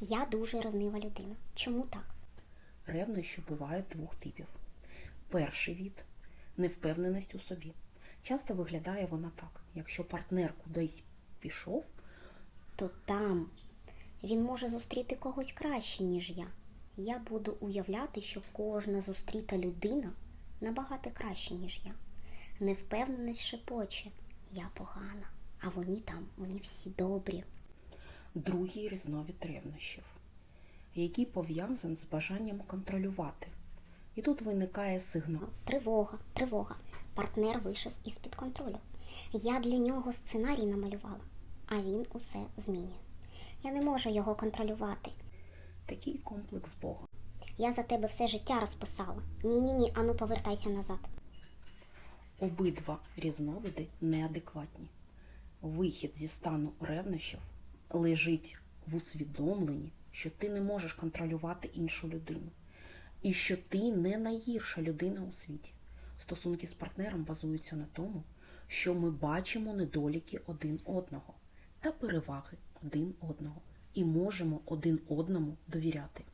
Я дуже ревнива людина. Чому так? Ревнощі бувають двох типів. Перший від невпевненість у собі. Часто виглядає вона так: якщо партнер кудись пішов, То там він може зустріти когось краще, ніж я. Я буду уявляти, що кожна зустріта людина набагато краще, ніж я. Невпевненість шепоче. Я погана, а вони там, вони всі добрі. Другий різновид ревнощів, який пов'язаний з бажанням контролювати. І тут виникає сигнал. Тривога, тривога. Партнер вийшов із-під контролю. Я для нього сценарій намалювала, а він усе змінює. Я не можу його контролювати. Такий комплекс Бога. Я за тебе все життя розписала. Ні, ні, ні, ану повертайся назад. Обидва різновиди неадекватні. Вихід зі стану ревнощів лежить в усвідомленні, що ти не можеш контролювати іншу людину, і що ти не найгірша людина у світі. Стосунки з партнером базуються на тому, що ми бачимо недоліки один одного та переваги один одного і можемо один одному довіряти.